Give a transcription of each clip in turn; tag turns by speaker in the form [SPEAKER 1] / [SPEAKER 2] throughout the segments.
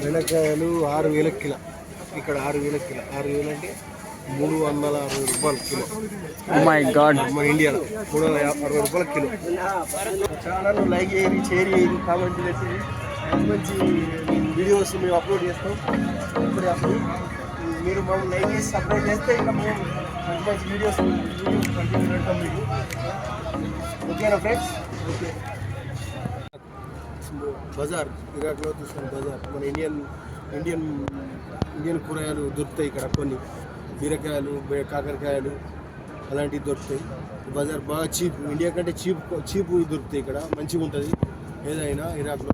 [SPEAKER 1] బెండకాయలు ఆరు వేల కిలో. ఇక్కడ ఆరు వేల కిలో. ఆరు వేలు అంటే మూడు వందల అరవై రూపాయలు కిలో.
[SPEAKER 2] మై గాడ్
[SPEAKER 1] మన ఇండియాలో మూడు వందల అరవై రూపాయల కిలో. ఛానల్ లైక్ చేయండి షేర్ చేయండి కామెంట్ చేసి మంచి వీడియోస్ మేము అప్లోడ్ చేస్తాం. ఇప్పుడు అప్పుడు మీరు మమ్మల్ని లైక్ చేసి సబ్స్క్రైబ్ చేస్తే ఇంకా మేము మంచి మంచి వీడియోస్ వీడియోస్ కంటిన్యూ పెడతాం మీకు. ఓకేనా ఫ్రెండ్స్? ఓకే. బజార్ ఇరాక్లో చూసిన బజార్ మన ఇండియన్ ఇండియన్ ఇండియన్ కూరగాయలు దొరుకుతాయి ఇక్కడ కొన్ని. బీరకాయలు కాకరకాయలు అలాంటివి దొరుకుతాయి. బజార్ బాగా చీప్ ఇండియా కంటే చీప్ చీప్ దొరుకుతాయి ఇక్కడ. మంచిగా ఉంటుంది. ఏదైనా ఇరాక్లో.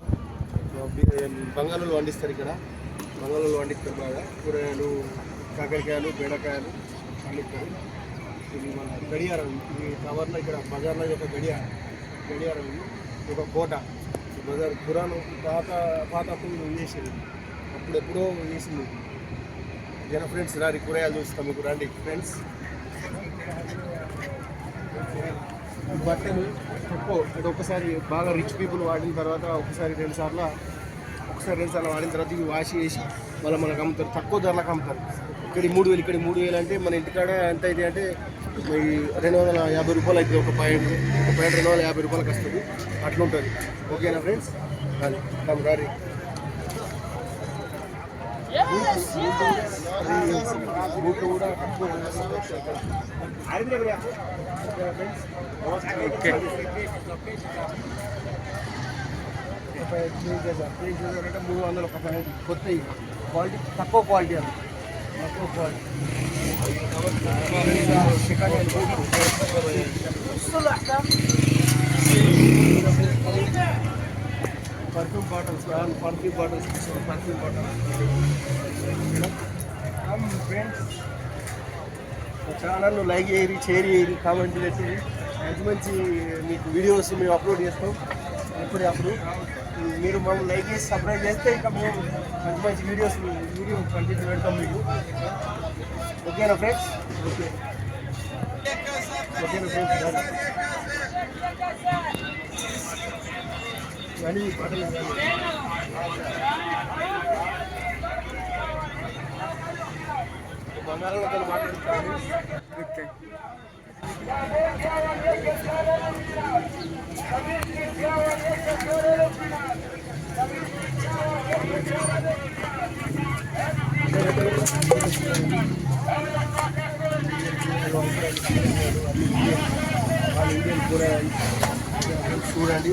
[SPEAKER 1] బంగాళలో వండిస్తారు పండిస్తారు ఇక్కడ. బంగాళాలు పండిస్తారు బాగా. కూరగాయలు కాకరకాయలు బెండకాయలు పండిస్తారు. ఇది మన గడియారం. ఈ టవర్లో ఇక్కడ బజార్లో ఒక గడియారం. గడియారం ఒక కోట. మదర్ బజార్ పురాణం పాత పాత అప్పుడు చేసింది అప్పుడు ఎప్పుడో చేసింది జన ఫ్రెండ్స్ రారి కూరగాయలు చూస్తాం మీకు రండి. ఫ్రెండ్స్ బట్టలు తక్కువ అది ఒకసారి బాగా రిచ్ పీపుల్ వాడిన తర్వాత ఒకసారి రెండు సార్లు ఒకసారి రెండు సార్లు వాడిన తర్వాత ఇవి వాష్ చేసి మళ్ళీ మనకు అమ్ముతారు. తక్కువ ధరలకు అమ్ముతారు. ఇక్కడ మూడు వేలు ఇక్కడ మూడు వేలు అంటే మన ఇంటికాడ ఎంత అయితే అంటే ఈ రెండు వందల యాభై రూపాయలు అవుతుంది ఒక పాయింట్ ఒక పాయింట్ రెండు వందల యాభై రూపాయలకు వస్తుంది. అట్లా ఉంటుంది ఓకేనా ఫ్రెండ్స్? అది కమ్ రారి బూట్లు కూడా తక్కువ ఓకే. అంటే మూడు వందలు ఒక ప్యాకెట్ కొత్త క్వాలిటీ తక్కువ క్వాలిటీ అది తక్కువ quality perfume bottles perfume bottles perfume bottles friends channel like చేయరి share చేయరి కామెంట్ చేసి మంచి మంచి మీకు వీడియోస్ మేము అప్లోడ్ చేస్తాం. ఎప్పుడు అప్పుడు. మీరు మమ్మల్ని లైక్ చేసి సబ్స్క్రైబ్ చేస్తే ఇంకా మేము మంచి మంచి వీడియోస్ వీడియో కంటిన్యూ పెడతాం మీకు. ఓకేనా ఫ్రెండ్స్ ఓకే ఓకేనా ఫ్రెండ్స్ కానీ బట్టలు కానీ బంగాళాలతో చూడండి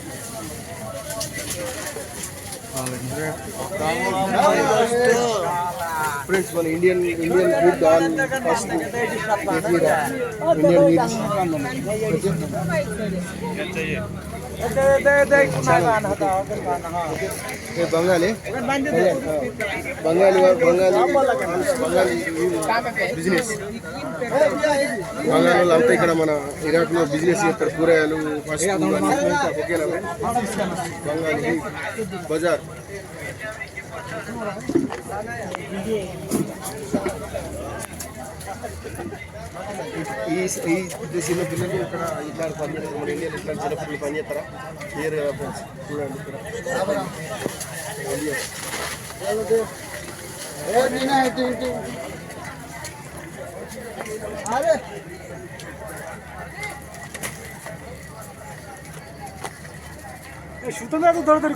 [SPEAKER 1] ఫ్రెండ్స్ మన Indian Indian food all first Indian meals Bengali Bengali Bengali Bengali business బంగాళీలో అంతా ఇక్కడ మన ఇరాక్లో బిజినెస్ చేస్తారు కూరగాయలు ఫస్ట్ బజార్ ఈ ఈ చిన్న పిల్లలు ఇక్కడ ఇట్లాంటి పని మన ఇండియన్ ఇట్లాంటి చిన్న పిల్లలు పని చేస్తారా క్లియర్ ఫ్రెండ్స్ చూడండి ఇక్కడ
[SPEAKER 3] అరే 슈터 나도 떨어뜨릴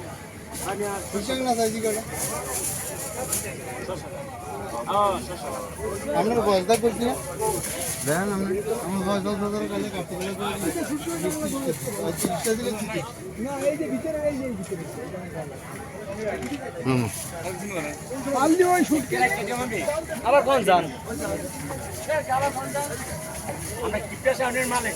[SPEAKER 1] আপনার বয়স দাগ করছি না দেখেন আপনি আমার বয়স দাগ ধরে কালে মালিক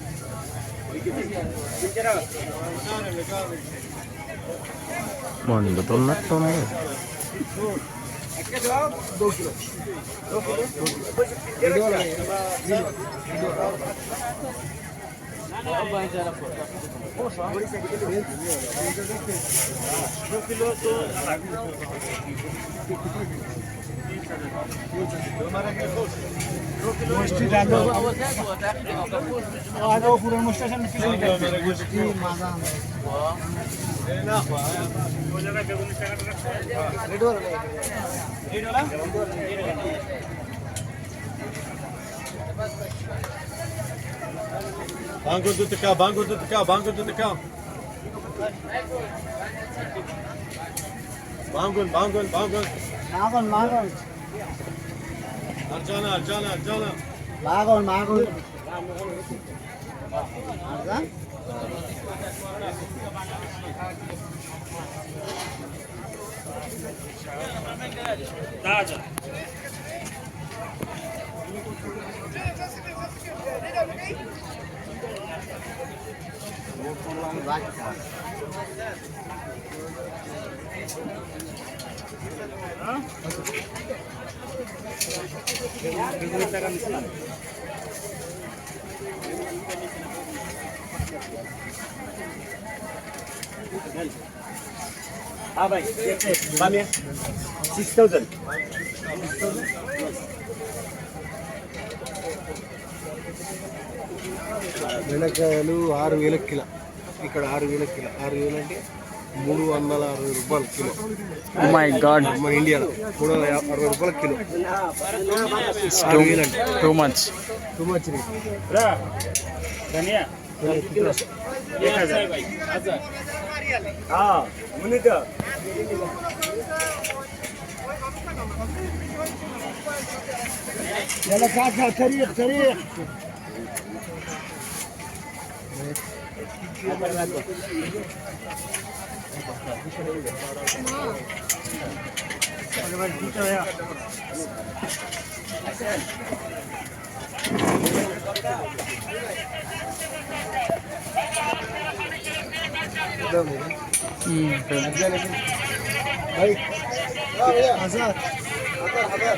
[SPEAKER 1] মন্দ তো না তো Yo me arreglé مشتی رنده آره او پورن مشتی
[SPEAKER 2] هم میشه مشتی مازن نه خوا ولا که
[SPEAKER 3] گونی
[SPEAKER 4] کنه ایدور ایدور Bangur tutukam, bangur tutukam, bangur tutukam. Bangun, Arjana, Arjana, Arjana.
[SPEAKER 1] Magan
[SPEAKER 2] हाँ
[SPEAKER 1] బెండకాయలు ఆరు వేల కిలో. ఇక్కడ ఆరు వేల కిలో. ఆరు వేలు అంటే మూడు వందల అరవై రూపాయలు కిలో
[SPEAKER 2] మై గాడ్
[SPEAKER 1] మన ఇండియాలో మూడు వందల అరవై రూపాయల
[SPEAKER 2] kilo too much too much
[SPEAKER 1] يلا كاكا تريق تريق ভাই হাজার হাজার হাজার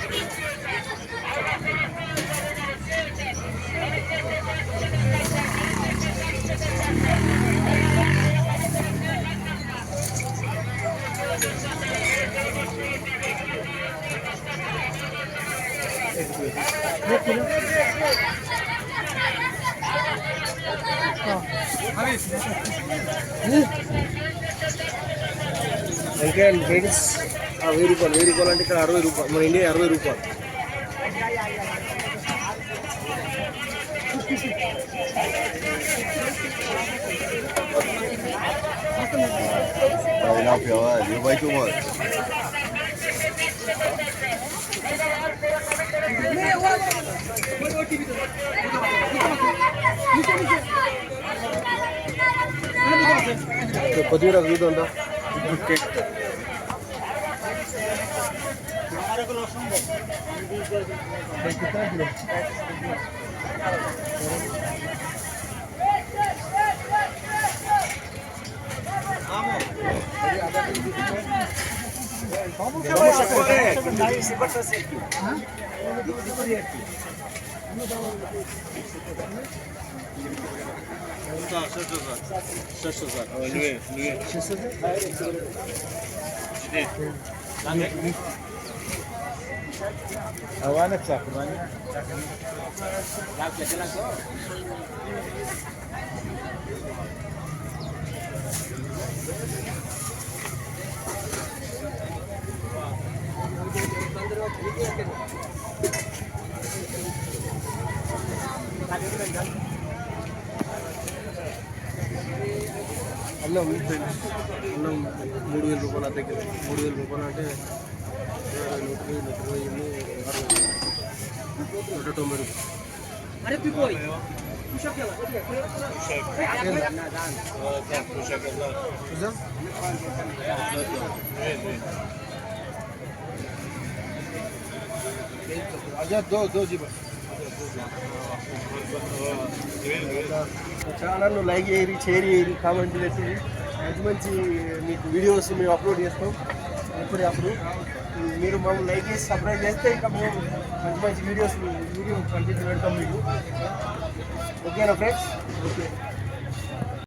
[SPEAKER 1] వంకాయలు ఫ్రెండ్స్ వెయ్యి రూపాయలు వెయ్యి రూపాయలు అంటే ఇక్కడ అరవై రూపాయలు మన ఇండియా అరవై రూపాయలు
[SPEAKER 3] കൊതിയുടെ വീതമുണ്ടോ Thank you. Да, все созак.
[SPEAKER 1] Все созак.
[SPEAKER 2] Львы,
[SPEAKER 4] львы. Все созак?
[SPEAKER 1] Сиди.
[SPEAKER 4] Havana çak,
[SPEAKER 2] havana. Çak, çak, çak. Thank you.
[SPEAKER 1] అన్నం అన్నం మూడు వేల రూపాయలు దగ్గర మూడు వేల రూపాయలు అంటే నూట నూట ఎనిమిది నూట తొంభై రూపాయలు అజా దో దో జీ బస్ ఛానల్ను లైక్ చేయరు షేర్ చేయరు కామెంట్ చేసి మంచి మంచి మీకు వీడియోస్ మేము అప్లోడ్ చేస్తాం. ఎప్పుడు అప్పుడు మీరు మమ్మల్ని లైక్ చేసి సబ్స్క్రైబ్ చేస్తే ఇంకా మేము మంచి మంచి వీడియోస్ వీడియో కంటిన్యూ పెడతాం మీకు. ఓకేనా ఫ్రెండ్స్ ఓకే